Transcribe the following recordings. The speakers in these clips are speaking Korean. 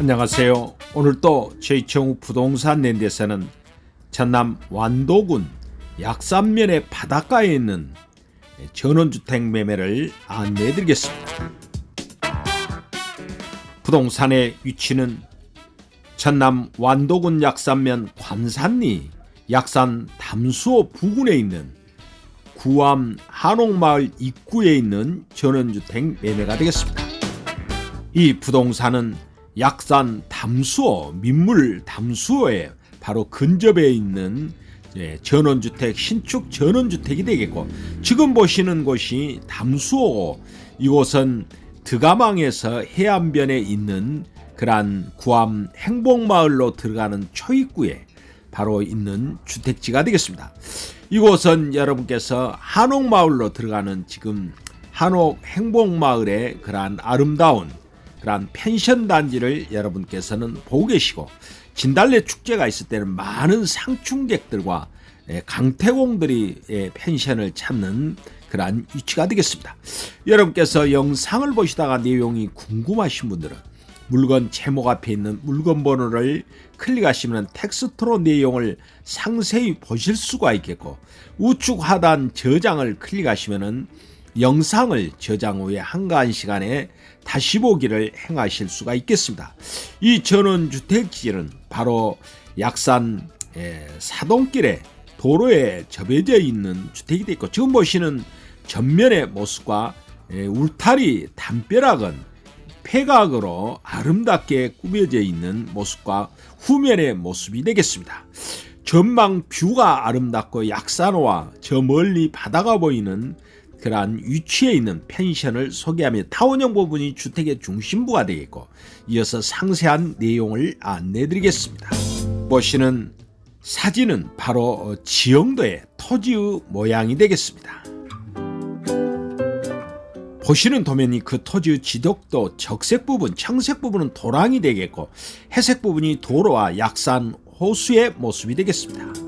안녕하세요. 오늘 또 최이청우 부동산 랜드에서는 전남 완도군 약산면의 바닷가에 있는 전원주택 매매를 안내해 드리겠습니다. 부동산의 위치는 전남 완도군 약산면 관산리 약산 담수호 부근에 있는 구암 한옥마을 입구에 있는 전원주택 매매가 되겠습니다. 이 부동산은 약산 담수호 민물 담수호에 바로 근접해 있는 예, 전원주택 신축 전원주택이 되겠고 지금 보시는 곳이 담수호고 이곳은 드가망에서 해안변에 있는 그러한 구암 행복마을로 들어가는 초입구에 바로 있는 주택지가 되겠습니다. 이곳은 여러분께서 한옥마을로 들어가는 지금 한옥 행복마을의 그러한 아름다운 그러한 펜션 단지를 여러분께서는 보고 계시고 진달래 축제가 있을 때는 많은 상충객들과 예, 강태공들이 예, 펜션을 찾는 그러한 위치가 되겠습니다. 여러분께서 영상을 보시다가 내용이 궁금하신 분들은 물건 제목 앞에 있는 물건 번호를 클릭하시면 텍스트로 내용을 상세히 보실 수가 있겠고 우측 하단 저장을 클릭하시면은 영상을 저장 후에 한가한 시간에 다시 보기를 행하실 수가 있겠습니다. 이 전원주택지는 바로 약산 에, 사동길에 도로에 접해져 있는 주택이 되어 있고 지금 보시는 전면의 모습과 에, 울타리 담벼락은 폐각으로 아름답게 꾸며져 있는 모습과 후면의 모습이 되겠습니다. 전망 뷰가 아름답고 약산호와 저 멀리 바다가 보이는 그러한 위치에 있는 펜션을 소개하며 타원형 부분이 주택의 중심부가 되겠고 이어서 상세한 내용을 안내드리겠습니다. 보시는 사진은 바로 지형도의 토지의 모양이 되겠습니다. 보시는 도면이 그 토지의 지덕도 적색 부분, 청색 부분은 도랑이 되겠고 회색 부분이 도로와 약산 호수의 모습이 되겠습니다.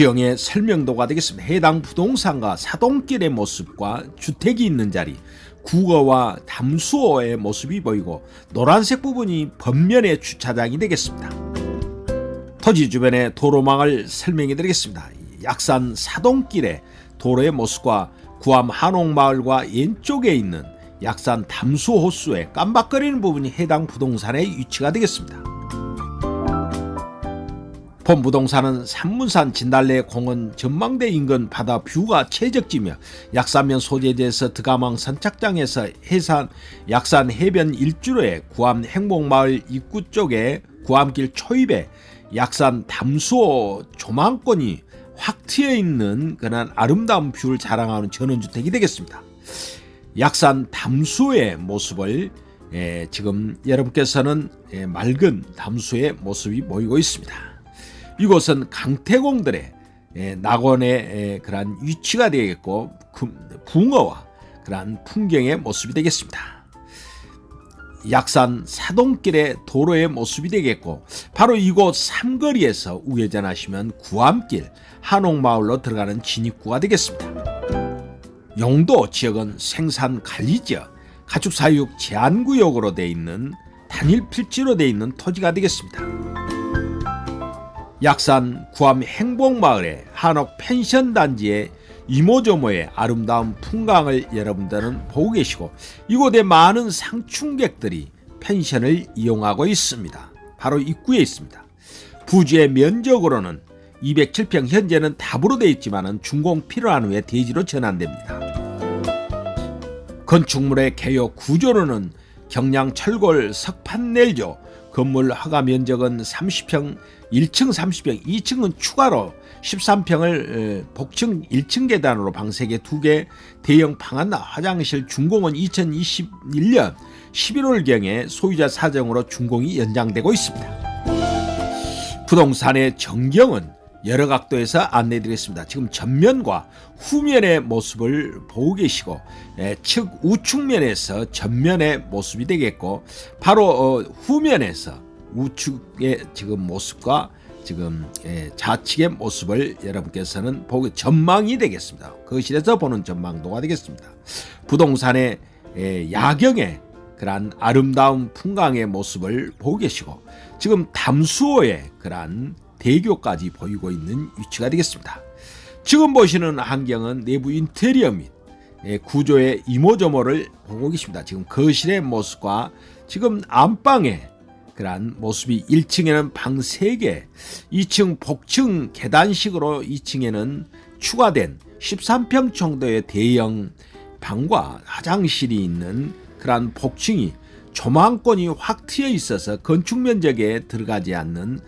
지형의 설명도가 되겠습니다. 해당 부동산과 사동길의 모습과 주택이 있는 자리, 국어와 담수호의 모습이 보이고 노란색 부분이 번면의 주차장이 되겠습니다. 토지 주변의 도로망을 설명해 드리겠습니다. 약산 사동길의 도로의 모습과 구암 한옥마을과 왼쪽에 있는 약산 담수호수의 깜박거리는 부분이 해당 부동산의 위치가 되겠습니다. 본 부동산은 산문산 진달래 공원 전망대 인근 바다 뷰가 최적지며 약산면 소재지에서 드가망 선착장에서 해산 약산 해변 일주로에 구암 행복마을 입구 쪽에 구암길 초입에 약산 담수호 조망권이 확 트여 있는 그런 아름다운 뷰를 자랑하는 전원주택이 되겠습니다. 약산 담수의 모습을 예, 지금 여러분께서는 예, 맑은 담수의 모습이 보이고 있습니다. 이곳은 강태공들의 예, 낙원의 예, 그러한 위치가 되겠고 붕어와 그러한 풍경의 모습이 되겠습니다. 약산 사동길의 도로의 모습이 되겠고 바로 이곳 삼거리에서 우회전하시면 구암길 한옥마을로 들어가는 진입구가 되겠습니다. 용도 지역은 생산 관리 지역, 가축 사육 제한 구역으로 되어 있는 단일 필지로 되어 있는 토지가 되겠습니다. 약산 구암 행복마을의 한옥 펜션 단지의 이모저모의 아름다운 풍광을 여러분들은 보고 계시고 이곳에 많은 상충객들이 펜션을 이용하고 있습니다. 바로 입구에 있습니다. 부지의 면적으로는 207평 현재는 답으로 되어 있지만 준공 필요한 후에 대지로 전환됩니다. 건축물의 개요 구조로는 경량 철골 석판 넬조 건물 허가 면적은 30평 1층 30평 2층은 추가로 13평을 복층 1층 계단으로 방 3개 2개 대형 방한나 화장실 준공은 2021년 11월경에 소유자 사정으로 준공이 연장되고 있습니다. 부동산의 전경은 여러 각도에서 안내드리겠습니다. 지금 전면과 후면의 모습을 보고 계시고 예, 측 우측면에서 전면의 모습이 되겠고 바로 어, 후면에서 우측의 지금 모습과 지금 예, 좌측의 모습을 여러분께서는 보기 전망이 되겠습니다. 거실에서 보는 전망도가 되겠습니다. 부동산의 예, 야경의 그러한 아름다운 풍광의 모습을 보고 계시고 지금 담수호의 그러한 대교까지 보이고 있는 위치가 되겠습니다. 지금 보시는 환경은 내부 인테리어 및 예, 구조의 이모저모를 보고 계십니다. 지금 거실의 모습과 지금 안방의 그러한 모습이 1층에는 방 3개, 2층 복층 계단식으로 2층에는 추가된 13평 정도의 대형 방과 화장실이 있는 그러한 복층이 조망권이 확 트여 있어서 건축 면적에 들어가지 않는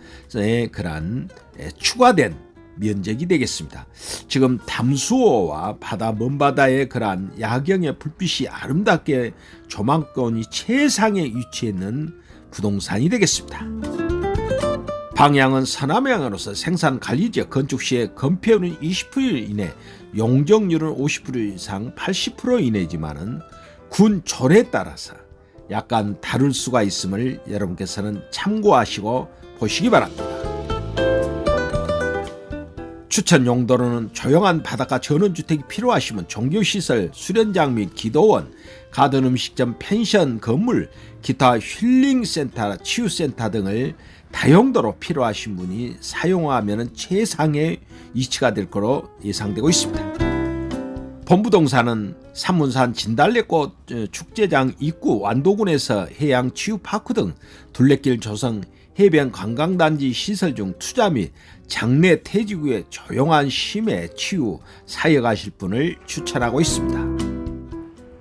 예, 추가된 면적이 되겠습니다. 지금 담수호와 바다 먼바다의 그러한 야경의 불빛이 아름답게 조망권이 최상에 위치해 있는 부동산이 되겠습니다. 방향은 서남향으로서 생산 관리 지역 건축 시에 건폐율은 20% 이내, 용적률은 50% 이상 80% 이내지만은 군 조례에 따라서 약간 다를 수가 있음을 여러분께서는 참고하시고 보시기 바랍니다. 추천 용도로는 조용한 바닷가 전원주택이 필요하시면 종교시설, 수련장 및 기도원, 가든 음식점, 펜션, 건물, 기타 힐링센터, 치유센터 등을 다용도로 필요하신 분이 사용하면 최상의 위치가 될 거로 예상되고 있습니다. 본부동산은 삼문산 진달래꽃 어, 축제장 입구 완도군에서 해양 치유파크 등 둘레길 조성, 해변 관광단지 시설 중 투자 및 장내 태지구의 조용한 심해 치유 사역하실 분을 추천하고 있습니다.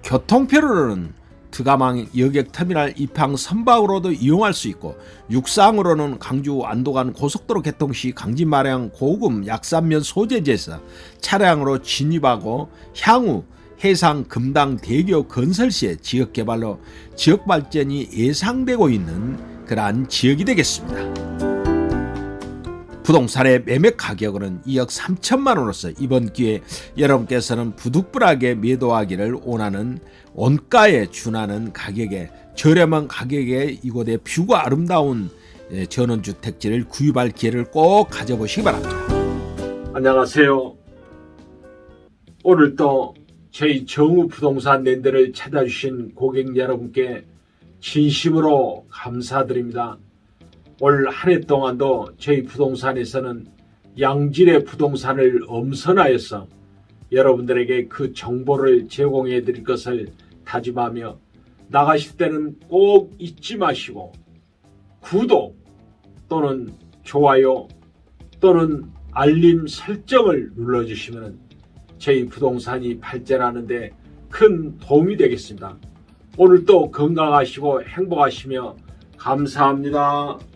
교통편으로는 드가망 여객 터미널 입항 선박으로도 이용할 수 있고 육상으로는 강주 안도간 고속도로 개통 시 강진 마량 고급 약산면 소재지에서 차량으로 진입하고 향후 해상 금당 대교 건설 시에 지역 개발로 지역 발전이 예상되고 있는 그러한 지역이 되겠습니다. 부동산의 매매 가격은 2억 3천만 원으로서 이번 기회에 여러분께서는 부득불하게 매도하기를 원하는 원가에 준하는 가격에 저렴한 가격에 이곳에 뷰가 아름다운 예, 전원주택지를 구입할 기회를 꼭 가져보시기 바랍니다. 안녕하세요. 오늘 또 저희 정우 부동산 랜드를 찾아주신 고객 여러분께 진심으로 감사드립니다. 올 한 해 동안도 저희 부동산에서는 양질의 부동산을 엄선하여서 여러분들에게 그 정보를 제공해 드릴 것을 다짐하며 나가실 때는 꼭 잊지 마시고 구독 또는 좋아요 또는 알림 설정을 눌러주시면 저희 부동산이 발전하는데 큰 도움이 되겠습니다. 오늘도 건강하시고 행복하시며 감사합니다.